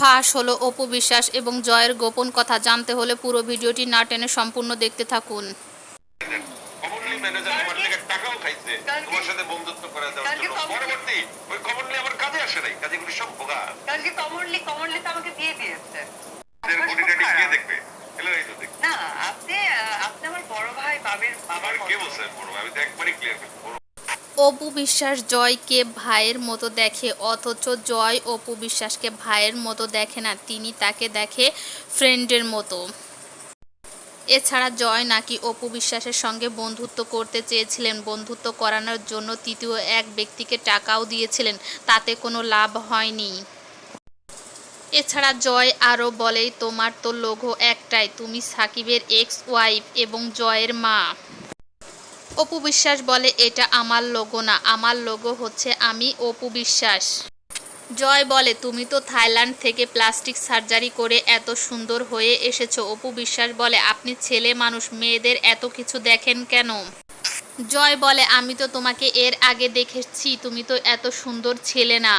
ফাঁস হলো অপু বিশ্বাস এবং জয়ের গোপন কথা জানতে হলে পুরো ভিডিওটি না টেনে সম্পূর্ণ দেখতে থাকুন। কমনলি ম্যানেজার আমার থেকে টাকাও খাইছে। কালকে- তোমার সাথে বন্ধুত্ব করে দেওয়ার কালকে জন্য। কমন- পরবর্তী ওই কমনলি আমার কাজে আসে নাই। কাজে গুলি সব ভোগা কালকে কমনলি কমনলি তো আমাকে দিয়ে দিয়েছে। এদের আপনার গুটি খুব টাটি কে খারাপ। দেখবে। এলো এই তো দেখ। না আপনি আপনি আমার বড় ভাই বাবের বাবার কে মতো। বলছে? বড় আমি তো একবারই ক্লিয়ার করছি। অপু বিশ্বাস জয়কে ভাইয়ের মতো দেখে, অথচ জয় অপু বিশ্বাসকে ভাইয়ের মতো দেখে না, তিনি তাকে দেখে ফ্রেন্ডের মতো। এছাড়া জয় নাকি অপু বিশ্বাসের সঙ্গে বন্ধুত্ব করতে চেয়েছিলেন। বন্ধুত্ব করানোর জন্য তৃতীয় এক ব্যক্তিকে টাকাও দিয়েছিলেন, তাতে কোনো লাভ হয়নি। এছাড়া জয় আরও বলে, তোমার তো লোগো একটাই, তুমি সাকিবের এক্স ওয়াইফ এবং জয়ের মা। অপু বিশ্বাস বলে, এটা আমার লোগো না, আমার লোগো হচ্ছে আমি অপু বিশ্বাস। জয় বলে, তুমি তো থাইল্যান্ড থেকে প্লাস্টিক সার্জারি করে এত সুন্দর হয়ে এসেছ। অপু বিশ্বাস বলে, আপনি ছেলে মানুষ, মেয়েদের এত কিছু দেখেন কেন? জয় বলে, আমি তো তোমাকে এর আগে দেখেছি, তুমি তো এত সুন্দর ছেলে না।